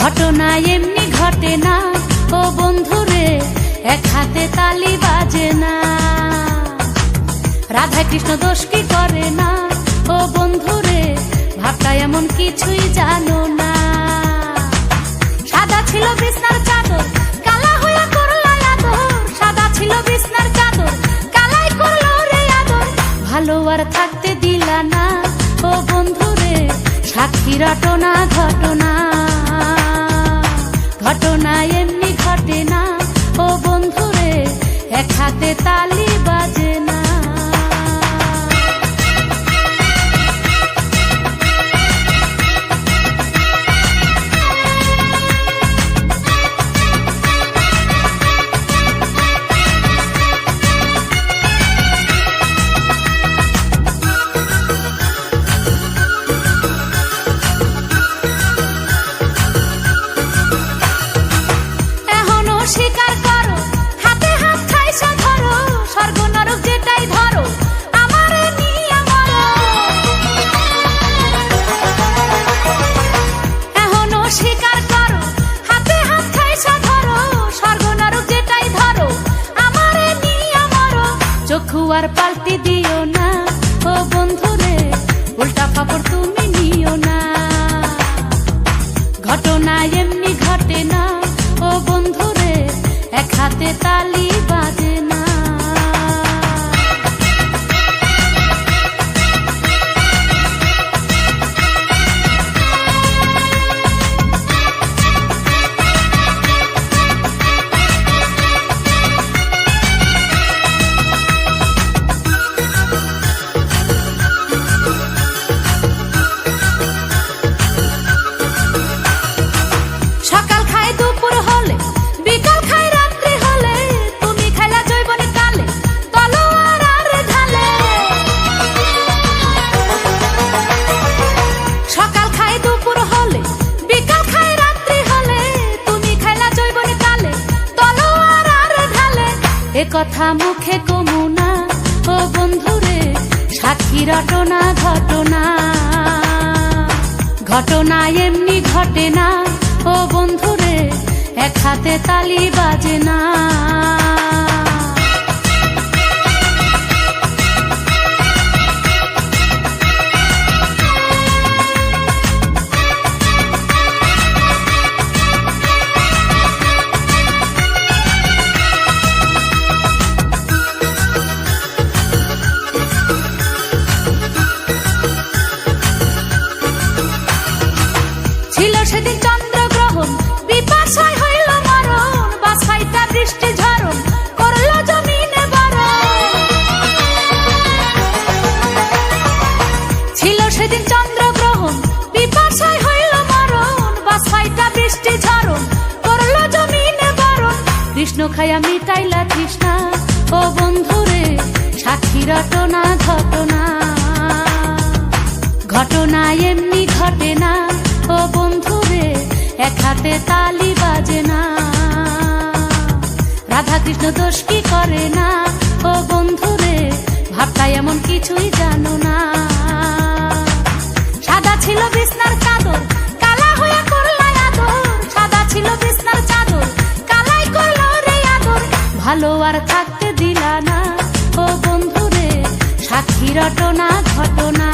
ঘটনা এমনি ঘটে না। ও বন্ধুরে এক হাতে তালি বাজে না। রাধা কৃষ্ণ দোষ কি করে না? ও বন্ধুরে ভাবটা এমন কিছুই জানো না। সাদা ছিল বিছনার চাদর, কালা হইয়া করল আদর। সাদা ছিল বিছনার চাদর, কালাই করল রে আদর। ভালো আর থাকতে দিলা না। ও বন্ধুরে সাক্ষী রটনা ঘটনা ঘটনা এমনি আর পাল্টি দিও না। ও বন্ধুরে উল্টা পাপড় তুমি নিও না। ঘটনা কথা মুখে কমু না। ও বন্ধুরে সাক্ষী রটনা ঘটনা। ঘটনা এমনি ঘটে না। ও বন্ধুরে, এক হাতে তালি বাজে না। সেদিন চন্দ্রগ্রহণ হইল মরণ বৃষ্টি ঝরণ করল জমিনে ছিল সেদিন হইল মরণ বৃষ্টি ঝরণ করল জমিনে বারণ। কৃষ্ণ খায়া মিটাইলা তৃষ্ণা, ও বন্ধুরে সাক্ষী রটনা ঘটনা। ঘটনা এমনি ঘটে না, ও বন্ধুরে এক হাতে তালি বাজে না রাধা কৃষ্ণ দোষ কি করে না? ও বন্ধুরে ভাবটা এমন কিছুই জানো না। সাদা ছিল বিছনার চাদর, কালা হইয়া করলা আদর। সাদা ছিল বিছনার চাদর, কালাই করল রে আদর। ভালো আর থাকতে দিলা না, ও বন্ধুরে সাক্ষী রটনা ঘটনা।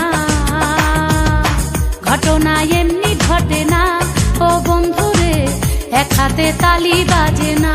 ঘটনা হাতে তালি বাজে না।